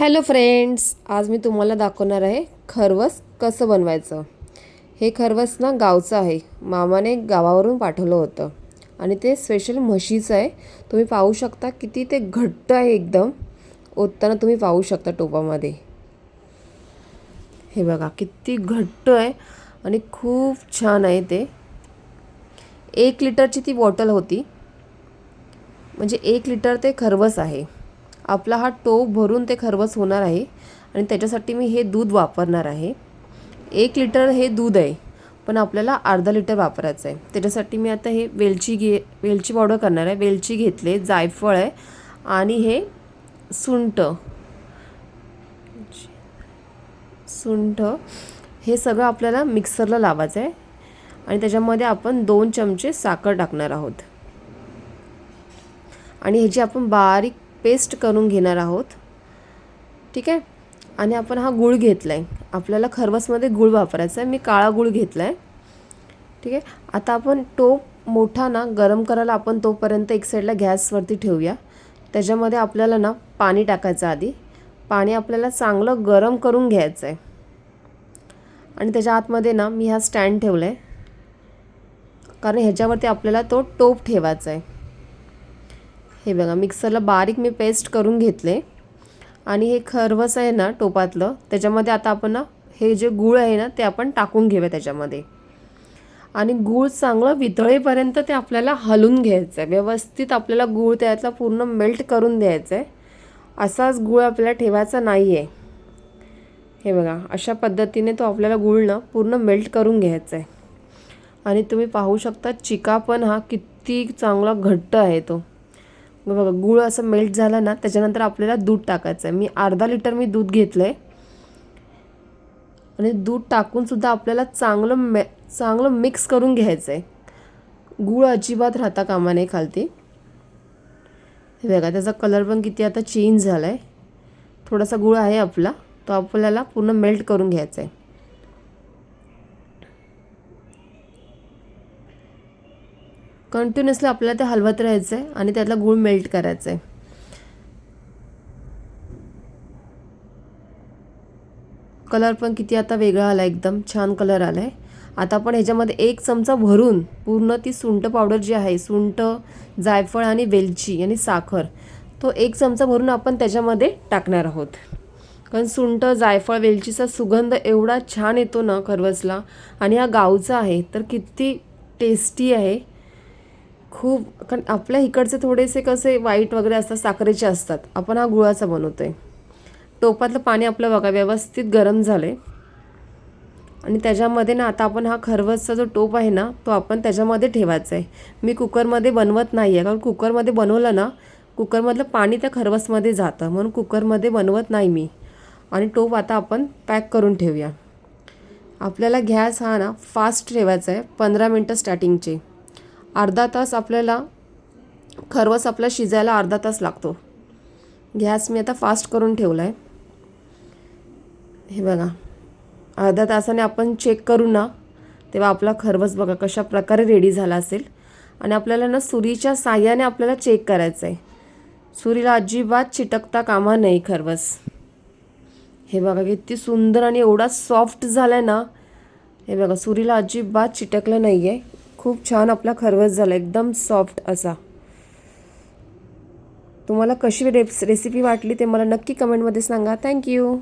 Hello friends आज मी तुम्हाला दाखवणार आहे खरवस कसं बनवायचं. हे खरवस ना गावचं आहे. मामाने गावावरून पाठवलं होतं. आणि ते स्पेशल म्हशीचं आहे. तुम्ही पाहू शकता किती ते घट्ट आहे एकदम. ओतताना तुम्ही पाहू शकता टोपामध्ये. हे बघा किती घट्ट आहे आणि खूप छान आहे ते. एक लिटरची ती बॉटल होती. म्हणजे एक लिटर ते खरवस आहे. आपला हा टोप भरून ते खरवस होणार आहे आणि त्याच्यासाठी मी हे दूध वापरणार आहे. एक लिटर हे दूध आहे पण आपल्याला अर्धा लिटर वापरायचं आहे. त्याच्यासाठी मी आता हे वेलची घे वेलची पावडर करणार आहे. वेलची घेतले जायफळ आहे आणि हे सुंठ सुंठ हे सगळं आपल्याला मिक्सरला लावायचं आहे. आणि त्याच्यामध्ये आपण दोन चमचे साखर टाकणार आहोत. आणि ह्याची आपण बारीक पेस्ट करून घेणार आहोत. ठीक आहे? आणि आपण हा गूळ घेतला आहे आपल्याला खरवसमध्ये गूळ वापरायचा आहे. मी काळा गूळ घेतला आहे ठीक आहे? आता आपण टोप मोठा ना गरम करायला आपण तोपर्यंत एक साईडला गॅसवरती ठेवूया. त्याच्यामध्ये आपल्याला ना पाणी टाकायचं आधी. पाणी आपल्याला चांगलं गरम करून घ्यायचं आहे. आणि त्याच्या आतमध्ये ना मी हा स्टँड ठेवला आहे कारण ह्याच्यावरती आपल्याला तो टोप ठेवायचा आहे. हे बघा मिक्सरला बारीक मी पेस्ट करून घेतले. आणि हे खरवस आहे ना टोपातलं त्याच्यामध्ये आता आपण ना हे जे गूळ आहे ना ते आपण टाकून घेऊया त्याच्यामध्ये. आणि गूळ चांगलं वितळेपर्यंत ते आपल्याला हलून घ्यायचं आहे व्यवस्थित आपल्याला गूळ त्यातला पूर्ण मेल्ट करून द्यायचं आहे असाच गूळ आपल्याला ठेवायचा नाही आहे हे बघा अशा पद्धतीने तो आपल्याला गूळ ना पूर्ण मेल्ट करून घ्यायचा आहे आणि तुम्ही पाहू शकता चिका पण हा किती चांगला घट्ट आहे तो. बघा गूळ असं मेल्ट झालं ना त्याच्यानंतर आपल्याला दूध टाकायचं आहे. मी अर्धा लिटर मी दूध घेतलं आहे आणि दूध टाकूनसुद्धा आपल्याला चांगलं मे चांगलं मिक्स करून घ्यायचं आहे गूळ अजिबात राहता कामा नाही खालती. हे बघा त्याचा कलर पण किती आता चेंज झाला आहे थोडासा गूळ आहे आपला तो आपल्याला पूर्ण मेल्ट करून घ्यायचा आहे कंटिन्युअसली आपल्याला ते हलवत राहायचं आहे आणि त्यातला गूळ मेल्ट करायचं आहे कलर पण किती आता वेगळा आला एकदम. छान कलर आला आहे आता आपण ह्याच्यामध्ये एक चमचा भरून पूर्ण ती सुंट पावडर जी आहे सुंट जायफळ आणि वेलची आणि साखर तो एक चमचा भरून आपण त्याच्यामध्ये टाकणार आहोत. कारण सुंठ जायफळ वेलचीचा सुगंध एवढा छान येतो ना खरवसला. आणि हा गावचा आहे तर किती टेस्टी आहे. खूप कारण आपल्या इकडचे थोडेसे कसे वाईट वगैरे असतात साखरेचे असतात. आपण हा गुळाचा बनवतो आहे टोपातलं पाणी आपलं बघा व्यवस्थित गरम झालं आहे आणि त्याच्यामध्ये ना आता आपण हा खरवसचा जो टोप आहे ना तो आपण त्याच्यामध्ये ठेवायचा आहे. मी कुकरमध्ये बनवत नाही आहे कारण कुकरमध्ये बनवलं ना कुकरमधलं पाणी त्या खरवसमध्ये जातं. म्हणून कुकरमध्ये बनवत नाही मी. आणि टोप आता आपण पॅक करून ठेवूया. आपल्याला गॅस हा ना फास्ट ठेवायचा आहे पंधरा मिनटं स्टार्टिंगचे. अर्धा तास आपल्याला खरवस आपला शिजायला अर्धा तास लागतो. गॅस मी आता फास्ट करून ठेवला आहे हे बघा. अर्ध्या तासाने आपण चेक करू ना तेव्हा आपला खरवस बघा कशा प्रकारे रेडी झाला असेल. आणि आपल्याला ना सुरीच्या साह्याने आपल्याला चेक करायचं आहे सुरीला अजिबात चिटकता कामा नाही खरवस. हे बघा किती सुंदर आणि एवढा सॉफ्ट झाला आहे ना. हे बघा सुरीला अजिबात चिटकलं नाही आहे खूप छान आपला खरवस झाला एकदम सॉफ्ट असा. तुम्हाला कशी रेप रेसिपी वाटली ते मला नक्की कमेंटमध्ये सांगा. थँक्यू